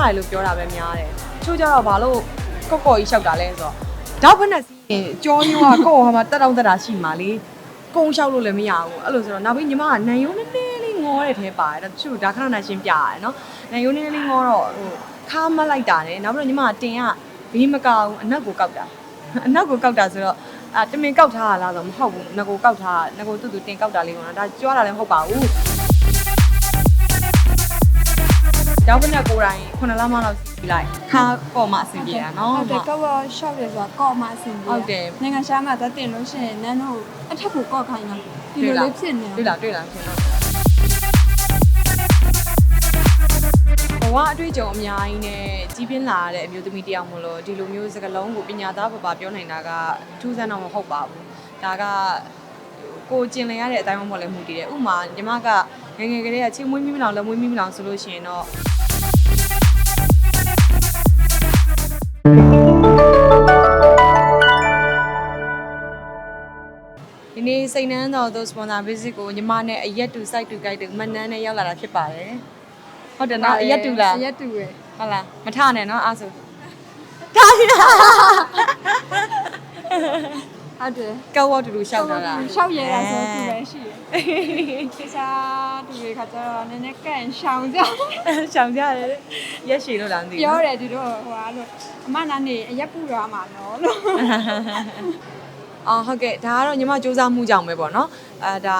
လာတယ်လို့ပြောတာပဲများတယ်ချို့ကြတော့ဘာလို့ကော့ကော့ကြီးလျှောက်တာလဲဆိုတော့တောက်ဖက်နဲ့စီးရင်ကြောညိုးကကော့ဟောမှာတက်တောင့်တက်တာရှိမှလေကုန်းလျှောက်လို့လည်းမရဘူးအဲ့လိုဆိုတော့နောက်ပြီးညီမကနန်ယုံနည်းနည်းလေးငေါတဲ့ထဲပါတယ်ဒါတချို့ဒါခဏခဏရှင်းပြရတယ်နော်နန်ယုံနည်းနည်းလေးငေါတော့ဟိုခါမလိုက်တာနဲ့နောက်ပြီးတော့ညီမကတင်ကဘေးမကောက်ဘူးအနက်ကိုကောက်တာအနက်ကိုကောက်တာဆိုတော့အာတမင်ကောက်ထားတာလားဆိုတော့မဟုတ်ဘူးငကိုကောက်ထားငကိုတူတူတင်ကောက်တာလေးပေါ့နော်ဒါကြွားတာလည်းမဟုတ်ပါဘူး ကျောင်းပနဲ့ကိုယ်တိုင်ခုနလမှလောက်စီးလိုက်ခါပေါ်မှာအဆင်ပြေတာနော်ဟုတ်တယ်ကောက်ရောရှော့တယ်ဆိုတာကော့မှအဆင်ပြေဟုတ်တယ်နိုင်ငံရှားမှာသက်တင်လို့ရှိရင်နန်းတို့အထက်ကိုကော့ခိုင်းတာဒီလိုလေးဖြစ်နေတွေ့လားတွေ့လားရှင်တော့ဘဝအတွေ့အကြုံအများကြီးနဲ့ကြီးပြင်းလာတဲ့အမျိုးသမီးတစ်ယောက်မလို့ဒီလိုမျိုးစကားလုံးကိုပညာသားပပပြောနိုင်တာကထူးဆန်းတော့မဟုတ်ပါဘူးဒါကကိုကျင်လည်ရတဲ့အတိုင်းမှမဟုတ်လည်းမှုတည်တယ်ဥပမာညီမက ငယ်ငယ်ကလေးကချင်းမွေးမိမလောင်လက်မွေးမိမလောင်ဆိုလို့ရှိရင်တော့ဒီနေ့စိတ်နှမ်းတော်သော sponsor visit ကိုညီမနဲ့အရက်တူ site to guide တူမနှမ်းနဲ့ရောက်လာတာဖြစ်ပါတယ်။ဟုတ်တယ်နော်အရက်တူလားအရက်တူပဲဟုတ်လားမထနဲ့နော်အားဆိုထားရဟုတ်တယ်ကောက်ဝတ်တူတူရှောက်တာလားရှောက်ရဲတာဆိုသူပဲရှိတ ယ်တခြားသူတွေခါကျတော့နည်းနည်းကန်ရှောင်ကြရှောင်ကြတယ်ရက်ရှည်လို့လားမသိဘူးပြောတယ်သူတို့ဟိုအားလို့အမနာနေအရက်ပူရမှာနော်လို့အော်ဟုတ်ကဲ့ဒါကတော့ညီမစူးစမ်းမှုကြောင့်ပဲပေါ့နော်အဲဒါ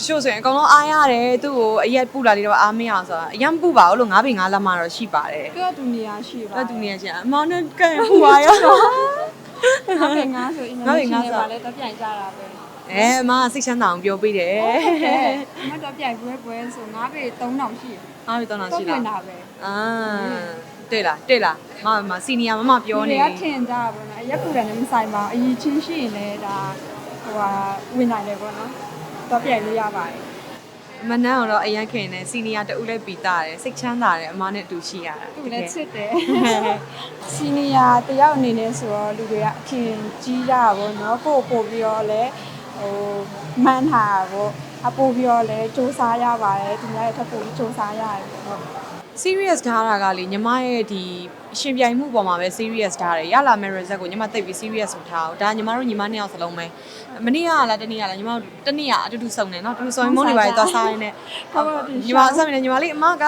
တချို့ဆိုရင်အကုန်လုံးအားရတယ်သူ့ကိုအရက်ပူလာလေးတော့အားမရအောင်ဆိုတာအရင်ပူပါဘူးလို့9ပင်9လက်မှတော့ရှိပါတယ်သူကသူနေရာရှိပါအဲ့သူနေရချင်းအမောင်နဲ့ကဲပူပါရောငါပဲငါဆိုအင်တာနက်ရှင်တွေပါလဲတော့ပြန်ကြတာပဲ အဲအမကစိတ်ချမ်းသာအောင်ပြောပေးတယ်အမတော့ပြန်ပွဲပွဲဆိုငါပဲ3000ရှိတယ်အားပြီးတော့တော့တော့ရှိပြန်လားတာပဲအာတွေ့လားတွေ့လားမမစီနီယာမမပြောနေဒီကထင်ကြတာပေါ့နော်အရက်ပူတယ်နဲ့မဆိုင်ပါဘူးအရင်ချင်းရှိရင်လည်းဒါဟိုဟာဝင်နိုင်တယ်ပေါ့နော်တော့ပြန်လို့ရပါတယ်မနန်းကတော့အရန်ခင်နေစီနီယာတူလည်းပီတာတယ်စိတ်ချမ်းသာတယ်အမနဲ့အတူရှိရတာသူလည်းချစ်တယ်စီနီယာတယောက်အနေနဲ့ဆိုတော့လူတွေကအခင်ကြီးကြတာပေါ့နော်ကိုပို့ပြီးတော့လည်း ဟိုမှန်းထားတာပေါ့အပို့ပြီးတော့လည်းစူးစမ်းရပါတယ်သူများရဲ့ထပ်ပို့ပြီးစူးစမ်းရတယ်ပေါ့နော် serious ထားတာကလေညီမရဲ့ဒီရှင်ပြိုင်မှုပေါ်မှာပဲ serious ထားတယ်ရလာမယ့် result ကိုညီမသိပ်ပြီး serious မထားဘူးဒါညီမတို့ညီမနှစ်ယောက်စလုံးပဲမနေ့ကလားတနေ့ကလားညီမတို့တနေ့ကအတူတူစုံတယ်နော်အတူတူစုံရင်မုန်းနေပါလေသွားစားရင်းနဲ့ဟုတ်ပါဘူးညီမအဆက်မနေညီမလေးအမက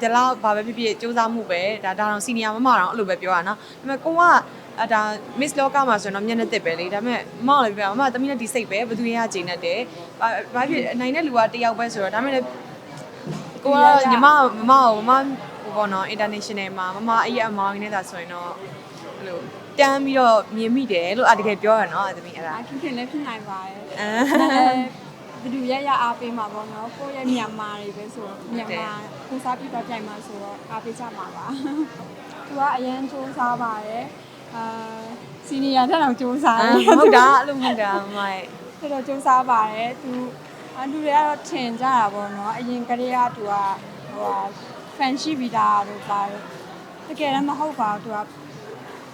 ဒီလောက်ဘာပဲဖြစ်ဖြစ်စူးစမ်းမှုပဲဒါဒါတော့ senior မမတော့အဲ့လိုပဲပြောတာနော်ဒါပေမဲ့ကိုက အဒါ miss loka မှာဆိုရင်တော့မျက်နှာတစ်ပဲလေဒါပေမဲ့မမလည်းပြောအမသမီးနဲ့ဒီစိတ်ပဲဘယ်သူတွေကချိန်နေတယ်ဘာဘာဖြစ်အနိုင်တဲ့လူကတယောက်ပဲဆိုတော့ဒါပေမဲ့လည်းကိုကညီမမမကိုမမဟိုပေါ့နော် international မှာမမအဲ့ရအမောင်းနေတာဆိုရင်တော့အဲ့လိုတန်းပြီးတော့မြင်မိတယ်လို့အတကယ်ပြောရနော်အသမီးအဲ့ဒါအခင်ခင်လည်းဖြစ်နိုင်ပါတယ်အဲဘယ်သူရရအားပေးမှာပေါ့နော်ကိုယ့်ရဲ့မြန်မာတွေပဲဆိုတော့မြန်မာကိုစားပြီးတော့ကြိုင်မှာဆိုတော့အားပေးကြမှာပါသူကအရန်စူးစားပါတယ် အာစီနီယာတက်တော့စူးစားတယ် ဟုတ်တာအဲ့လိုမဟုတ်တာမမရဲ့တော်တော်စူးစားပါတယ်သူအလူတွေကတော့ထင်ကြတာပေါ့နော်အရင်ကတည်းကသူကဟိုဟာ fan ရှိပြီးသားလို့ပါတယ်တကယ်လည်းမဟုတ်ပါဘူးသူက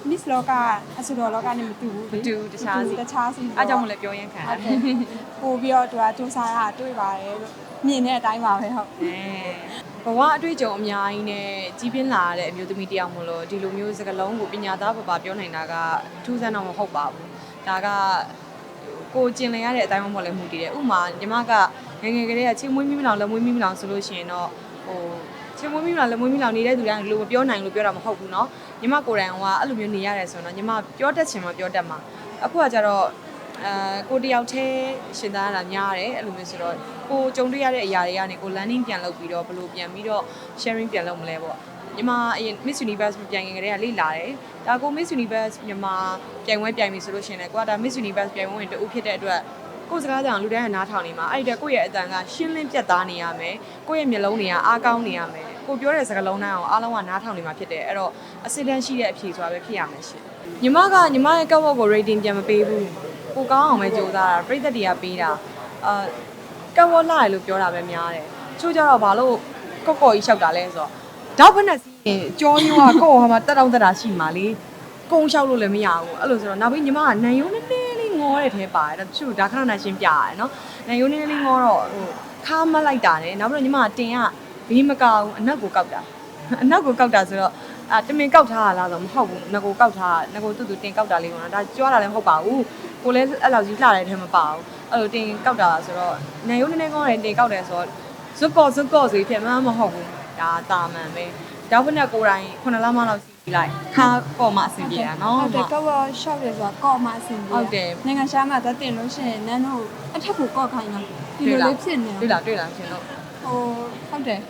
Miss Loka အဆူတော်လောကနဲ့မတူဘူးမတူတခြားစီ တခြားစီအားကြောင့်မလဲပြောရင်ခံဟုတ်တယ်ပို့ပြီးတော့သူကစူးစားတာတွေ့ပါတယ်လို့မြင်တဲ့အတိုင်းပါပဲဟုတ် အဲ ဘဝအတွေ့အကြုံအများကြီးနဲ့ကြီးပြင်းလာတဲ့အမျိုးသမီးတစ်ယောက်မလို့ဒီလိုမျိုးစကားလုံးကိုပညာသားပပပြောနိုင်တာကထူးဆန်းတော့မဟုတ်ပါဘူးဒါကကိုကျင်လည်ရတဲ့အတိုင်းမှမဟုတ်လည်းမှုတည်တယ်ဥပမာညီမကငယ်ငယ်ကလေးကချင်းမွေးမိမလောင်လက်မွေးမိမလောင်ဆိုလို့ရှိရင်တော့ဟိုချင်းမွေးမိမလောင်လက်မွေးမိလောင်နေတဲ့သူတိုင်းဒီလိုမပြောနိုင်လို့ပြောတာမဟုတ်ဘူးเนาะညီမကိုယ်တိုင်ကအဲ့လိုမျိုးနေရတယ်ဆိုတော့ညီမပြောတတ်ချင်မှပြောတတ်မှာအခုကကြတော့ အဲကိုတယောက်တည်းရှင်သားရတာများတယ်အဲ့လိုမျိုးဆိုတော့ကိုကြုံတွေ့ရတဲ့အရာတွေကနေကို landing ပြန်လုပ်ပြီးတော့ဘယ်လိုပြန်ပြီးတော့ sharing ပြန်လုပ်မလဲပေါ့ညီမအရင် Miss Universe ပြန်ငယ်ကလေးကလေ့လာတယ်ဒါကို Miss Universe မြန်မာပြိုင်ပွဲပြိုင်ပြီဆိုလို့ရှိရင်လည်းကိုကဒါ Miss Universe ပြိုင်ပွဲဝင်တူဖြစ်တဲ့အတွက်ကိုယ်စကားကြောင်လူတိုင်းကနားထောင်နေမှာအဲ့ဒီတက်ကိုယ့်ရဲ့အတန်ကရှင်းလင်းပြတ်သားနေရမယ်ကိုယ့်ရဲ့မျက်လုံးတွေကအားကောင်းနေရမယ်ကိုပြောတဲ့စကားလုံးတိုင်းအောင်အားလုံးကနားထောင်နေမှာဖြစ်တယ်အဲ့တော့အစစ်တမ်းရှိတဲ့အဖြေဆိုတာပဲဖြစ်ရမယ်ရှင်ညီမကညီမရဲ့ကောက်ဝက်ကို rating ပြန်မပေးဘူး ကိုကောင်းအောင်ပဲကြိုးစားတာပြိသက်တွေကပေးတာအာကဝလာတယ်လို့ပြောတာပဲများတယ်ချို့ကြတော့ဘာလို့ကော့ကော့ကြီးလျှောက်တာလဲဆိုတော့တောက်ဖက်နဲ့စီးရင်ကြောညိုးကကော့ဟောမှာတက်တောင့်တက်တာရှိမှလေကုန်းလျှောက်လို့လည်းမရဘူးအဲ့လိုဆိုတော့နောက်ပြီးညီမကနန်ယုံနည်းနည်းလေးငေါတဲ့ထဲပါတယ်ဒါတချို့ဒါခဏခဏရှင်းပြရတယ်နော်နန်ယုံနည်းနည်းလေးငေါတော့ဟိုခါမလိုက်တာနဲ့နောက်ပြီးတော့ညီမကတင်ကဘေးမကောက်ဘူးအနက်ကိုကောက်တာအနောက်ကိုကောက်တာဆိုတော့အာတမင်ကောက်ထားတာလားဆိုတော့မဟုတ်ဘူးငကိုကောက်ထားငကိုတူတူတင်ကောက်တာလေးပေါ့နော်ဒါကြွားတာလည်းမဟုတ်ပါဘူး ကိုလည်းအဲ့လောက်ကြီးလှတဲ့ထဲမပါဘူးအဲ့လိုတင်ကောက်တာဆိုတော့နေရုံးနည်းနည်းကောင်းတယ်တင်ကောက်တယ်ဆိုတော့ဇွတ်ကော့ဇွတ်ကော့ဆိုပြီးပြန်မှမဟုတ်ဘူးဒါတာမန်ပဲတောက်ဖက်နဲ့ကိုယ်တိုင်ခုနှစ်လမှလောက်စီးလိုက်ခါကော့မှအဆင်ပြေတာနော်ဟုတ်တယ်ကောက် shop ရဆိုတာကော့မှအဆင်ပြေဟုတ်တယ်နိုင်ငံရှားမှာသက်တင်လို့ရှိရင်နန်းတို့အထက်ကိုကော့ခိုင်းတာဒီလိုလေးဖြစ်နေတွေ့လားတွေ့လားရှင်တို့ဟိုဟုတ်တယ်